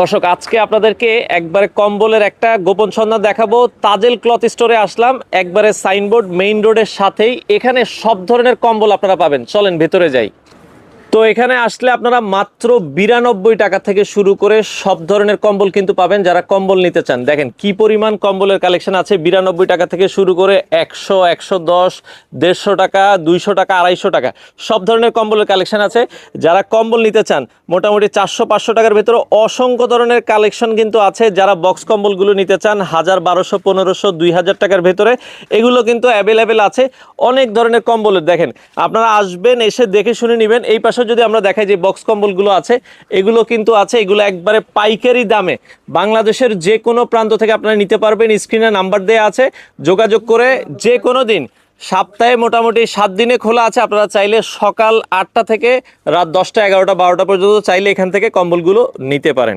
দর্শক, আজকে আপনাদেরকে একবারে কম্বলের একটা গোপন সন্ধান দেখাবো। তাজেল ক্লথ স্টোরে আসলাম, একবারে সাইনবোর্ড মেইন রোডের সাথেই। এখানে সব ধরনের কম্বল আপনারা পাবেন। চলেন, ভেতরে যাই। তো এখানে আসলে আপনারা মাত্র বিরানব্বই টাকা থেকে শুরু করে সব ধরনের কম্বল কিন্তু পাবেন যারা কম্বল নিতে চান। দেখেন, কি পরিমাণ কম্বলের কালেকশন আছে? বিরানব্বই টাকা থেকে শুরু করে একশো একশো দশ, দেড়শো টাকা, দুইশো টাকা, আড়াইশো টাকা সব ধরনের কম্বলের কালেকশন আছে। যারা কম্বল নিতে চান, মোটামুটি চারশো, পাঁচশো টাকার ভেতরে অসংখ্য ধরনের কালেকশন কিন্তু আছে। যারা বক্স কম্বলগুলো নিতে চান, হাজার, বারোশো, পনেরোশো, দুই হাজার টাকার ভেতরে এগুলো কিন্তু অ্যাভেলেবেল আছে। অনেক ধরনের কম্বলের, দেখেন, আপনারা আসবেন, এসে দেখে শুনে নেবেন। এই পাশে যদি আমরা দেখাই যে বক্স কম্বলগুলো আছে, এগুলো কিন্তু আছে, এগুলো একবারে পাইকারি দামে। বাংলাদেশের যে কোনো প্রান্ত থেকে আপনারা নিতে পারবেন, স্ক্রিনে নাম্বার দেওয়া আছে, যোগাযোগ করে যে কোনো দিন, সপ্তাহে মোটামুটি সাত দিনে খোলা আছে, আপনারা চাইলে সকাল আটটা থেকে রাত দশটা, এগারোটা, বারোটা পর্যন্ত চাইলে এখান থেকে কম্বলগুলো নিতে পারেন।